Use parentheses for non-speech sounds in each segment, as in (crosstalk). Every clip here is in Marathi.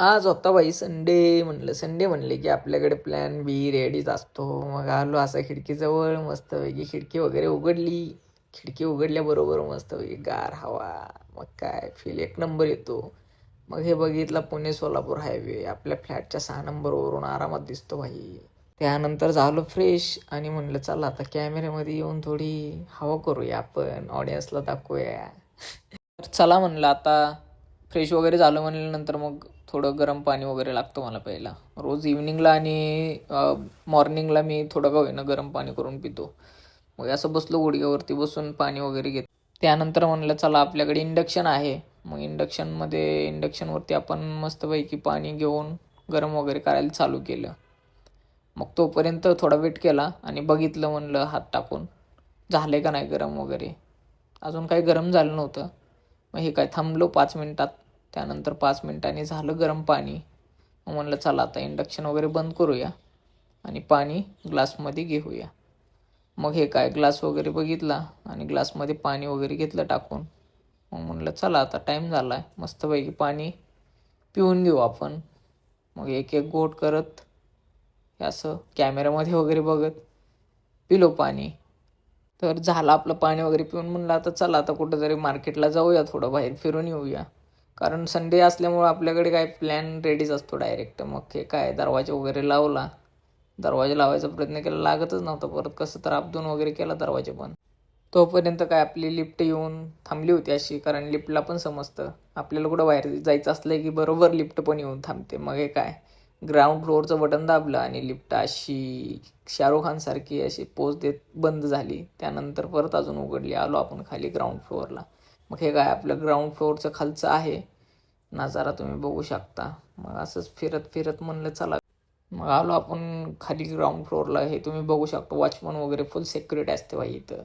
आज होता बाई संडे म्हणलं संडे म्हणले की आपल्याकडे प्लॅन बी रेडीच असतो. मग आलो असं खिडकीजवळ मस्तपैकी खिडकी वगैरे उघडली. खिडकी उघडल्याबरोबर मस्तपैकी गार हवा. मग काय फील एक नंबर येतो. मग हे बघितलं पुणे सोलापूर हायवे आपल्या फ्लॅटच्या सहा नंबरवरून आरामात दिसतो भाई त्यानंतर झालो फ्रेश आणि म्हणलं चला आता कॅमेऱ्यामध्ये येऊन थोडी हवा करूया आपण. ऑडियन्सला दाखवूया. (laughs) तर चला म्हणलं आता फ्रेश वगैरे झालं म्हणल्यानंतर मग थोडं गरम पाणी वगैरे लागतं मला प्यायला. रोज इव्हिनिंगला आणि मॉर्निंगला मी थोडं का होईना गरम पाणी करून पितो. मग असं बसलो गुडघ्यावरती बसून पाणी वगैरे घेत त्यानंतर म्हणलं चला आपल्याकडे इंडक्शन आहे. मग इंडक्शनमध्ये इंडक्शनवरती आपण मस्तपैकी पाणी घेऊन गरम वगैरे करायला चालू केलं. मग तोपर्यंत थोडा वेट केला आणि बघितलं म्हणलं हात टाकून झाले का नाही गरम वगैरे? अजून काही गरम झालं नव्हतं. मग हे काय थांबलो पाच मिनटात. त्यानंतर पाच मिनटांनी झालं गरम पाणी. मग म्हणलं चला आता इंडक्शन वगैरे बंद करूया आणि पाणी ग्लासमध्ये घेऊया. मग हे काय ग्लास वगैरे बघितला आणि ग्लासमध्ये पाणी वगैरे घेतलं टाकून. मग म्हणलं चला आता टाईम झाला आहे मस्तपैकी पाणी पिऊन घेऊ आपण. मग एक एक गोट करत हे असं कॅमेऱ्यामध्ये वगैरे बघत पिलो पाणी. तर झालं आपलं पाणी वगैरे पिऊन म्हणलं आता चला आता कुठंतरी मार्केटला जाऊया थोडं बाहेर फिरून येऊया. कारण संडे असल्यामुळं आपल्याकडे काय प्लॅन रेडीच असतो डायरेक्ट मग हे काय दरवाजा वगैरे लावला. दरवाजा लावायचा प्रयत्न केला. लागतच नव्हता परत. कसं तर आपदून वगैरे केला दरवाजा पण. तोपर्यंत काय आपली लिफ्ट येऊन थांबली होती अशी. कारण लिफ्टला पण समजतं. आपल्याला कुठं बाहेर जायचं असलं की बरोबर लिफ्ट पण येऊन थांबते. मग हे काय? ग्राउंड फ्लोअरचं बटन दाबलं आणि लिफ्ट अशी शाहरुख खानसारखी अशी पोच देत बंद झाली. त्यानंतर परत अजून उघडली. आलो आपण खाली ग्राउंड फ्लोअरला मग हे काय आपलं ग्राउंड फ्लोअरचं खालचं आहे? नजारा तुम्ही बघू शकता. मग असंच फिरत फिरत म्हणलं चला. मग आलो आपण खाली ग्राउंड फ्लोअरला हे तुम्ही बघू शकता वॉचमन वगैरे फुल सेक्युरिटी असते भाई इथं.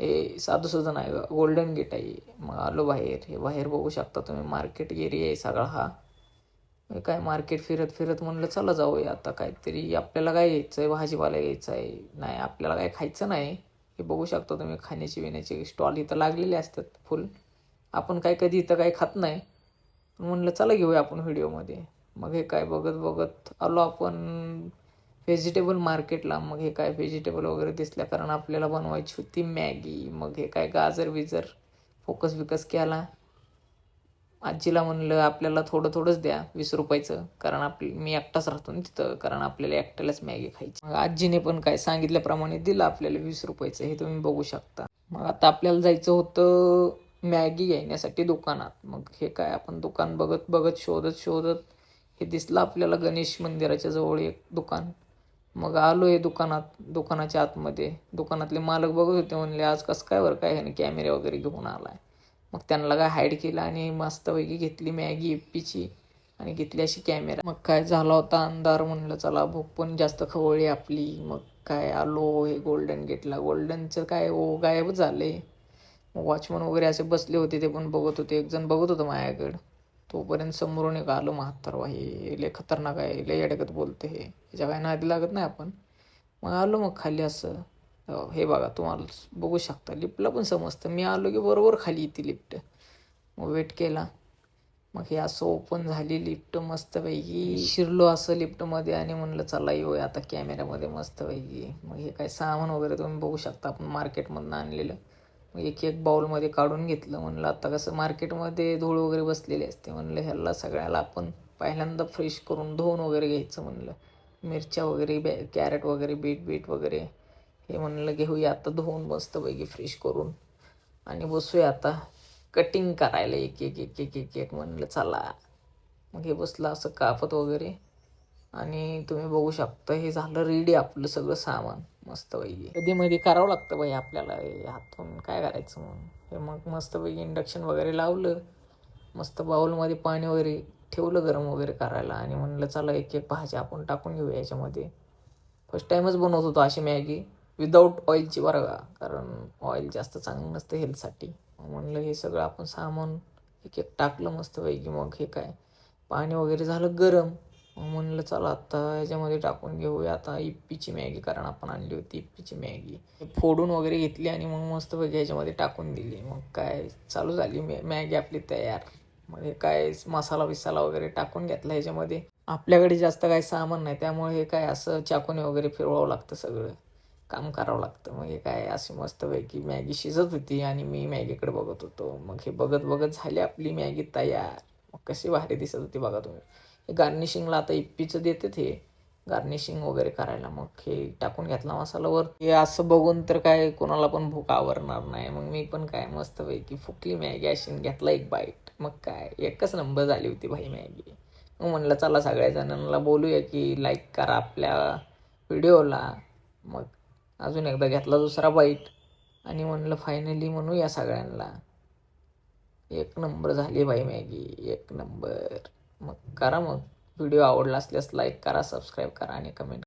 हे साधं सुद्धा नाही गोल्डन गेट आहे. मग आलो बाहेर. हे बाहेर बघू शकता तुम्ही मार्केट एरिया आहे सगळा हा. काय मार्केट फिरत फिरत म्हणलं चला जाऊया आता काहीतरी. आपल्याला काय घ्यायचं आहे भाजीपाला घ्यायचं आहे नाही आपल्याला काय खायचं नाही. हे बघू शकता तुम्ही खाण्याची पिण्याचे स्टॉल इथं लागलेले असतात फुल आपण काय कधी इथं काही खात नाही. पण म्हणलं चला घेऊया आपण व्हिडिओमध्ये. मग हे काय बघत बघत आलो आपण व्हेजिटेबल मार्केटला मग हे काय व्हेजिटेबल वगैरे दिसल्या कारण आपल्याला बनवायची होती मॅगी. मग हे काय गाजर बिजर फोकस बिकस केला. आजीला म्हणलं आपल्याला थोडं थोडंच द्या वीस रुपयाचं कारण आपली मी एकटाच राहतो ना तिथं कारण आपल्याला एकट्यालाच मॅगी खायची. मग आजीने पण काय सांगितल्याप्रमाणे दिलं आपल्याला वीस रुपयाचं हे तुम्ही बघू शकता. मग आता आपल्याला जायचं होतं मॅगी घेण्यासाठी दुकानात. मग हे काय आपण दुकान बघत बघत शोधत शोधत हे दिसलं आपल्याला गणेश मंदिराच्या जवळ एक दुकान. मग आलो हे दुकानात दुकानाच्या आतमध्ये. दुकानातले मालक बघत होते म्हणले आज कसं काय बरं काय ह्याने कॅमेरे वगैरे घेऊन आलाय? मग त्यांना काय हाईड केलं आणि मस्तपैकी घेतली मॅगी एप्पीची आणि घेतली अशी कॅमेरा मग काय झाला होता अंधार म्हणलं चला भूक पण जास्त खवळली आपली. मग काय आलो हे गोल्डन गेटला गोल्डनचं काय ओ गायब झाले मग वॉचमन वगैरे असे बसले होते ते पण बघत होते. एक जण बघत होतं माझ्याकडं. तोपर्यंत समोरून एक आलो म्हातारवा हे लय खतरनाक आहे. लय अडकत बोलते हे. याच्या काय नादी लागत नाही आपण. मग आलो मग खाली असं. हे बघा तुम्हाला बघू शकता लिफ्टला पण समजतं. मी आलो की बरोबर खाली येते लिफ्ट. मग वेट केला. मग हे असं ओपन झाली लिफ्ट मस्तपैकी. शिरलो असं लिफ्टमध्ये आणि म्हणलं चला येऊया आता कॅमेऱ्यामध्ये मस्तपैकी. मग हे काय सामान वगैरे तुम्ही बघू शकता आपण मार्केटमधनं आणलेलं. मग एक एक बाउलमध्ये काढून घेतलं. म्हणलं आता कसं मार्केटमध्ये धूळ वगैरे बसलेली असते. म्हणलं ह्याला सगळ्याला आपण पहिल्यांदा फ्रेश करून धुवून वगैरे घ्यायचं. म्हणलं मिरच्या वगैरे बॅ कॅरेट वगैरे बीट बीट वगैरे. हे म्हणलं घेऊया आता धुवून मस्तपैकी फ्रेश करून आणि बसूया आता कटिंग करायला एक एक एक एक एक एक. म्हणलं चला. मग हे बसलं असं कापत वगैरे. आणि तुम्ही बघू शकता हे झालं रेडी आपलं सगळं सामान मस्तपैकी कधी मध्ये करावं लागतं बाई आपल्याला हातून काय करायचं म्हणून हे मग मस्तपैकी इंडक्शन वगैरे लावलं मस्त बाऊलमध्ये पाणी वगैरे ठेवलं गरम वगैरे करायला आणि म्हणलं चला एक एक भाज्या आपण टाकून घेऊया याच्यामध्ये. फर्स्ट टाईमच बनवत होतो अशी मॅगी. विदाऊट ऑइलची बरं का? कारण ऑइल जास्त चांगलं नसतं हेल्थसाठी म्हणलं हे सगळं आपण सामान एक एक टाकलं मस्तपैकी. मग हे काय? पाणी वगैरे झालं गरम. मग म्हणलं चला आता याच्यामध्ये टाकून घेऊया. आता इप्पीची मॅगी कारण आपण आणली होती इप्पीची मॅगी. फोडून वगैरे घेतली आणि मग मस्तपैकी याच्यामध्ये टाकून दिली. मग काय? चालू झाली मॅ मॅगी आपली तयार. मग हे काय? मसाला बिसाला वगैरे टाकून घेतला ह्याच्यामध्ये आपल्याकडे जास्त काही सामान नाही. त्यामुळे हे काय? असं चाकूने वगैरे फिरवावं लागतं सगळं. काम करावं लागतं. मग हे काय अशी मस्तपैकी मॅगी शिजत होती आणि मी मॅगीकडे बघत होतो. मग हे बघत बघत झाली आपली मॅगी तयार. मग कशी भारी दिसत होती बघा तुम्ही. हे गार्निशिंगला आता इप्पीचं देतात हे. गार्निशिंग वगैरे करायला. मग हे टाकून घेतला मसाला वर हे असं बघून तर काय कोणाला पण भूक आवरणार नाही. मग मी पण काय मस्तपैकी फुकली मॅगी अशी घेतला एक बाईट मग काय एकच नंबर झाली होती भाई मॅगी. मग म्हणलं चला सगळ्या जणांना बोलूया की लाईक करा आपल्या व्हिडिओला मग अजून एकदा घेतला दुसरा बाईट आणि म्हणलं फायनली म्हणूया सगळ्यांना. एक नंबर झाली बाई मॅगी एक नंबर मग करा मग. व्हिडिओ आवडला असल्यास लाईक करा सबस्क्राईब करा आणि कमेंट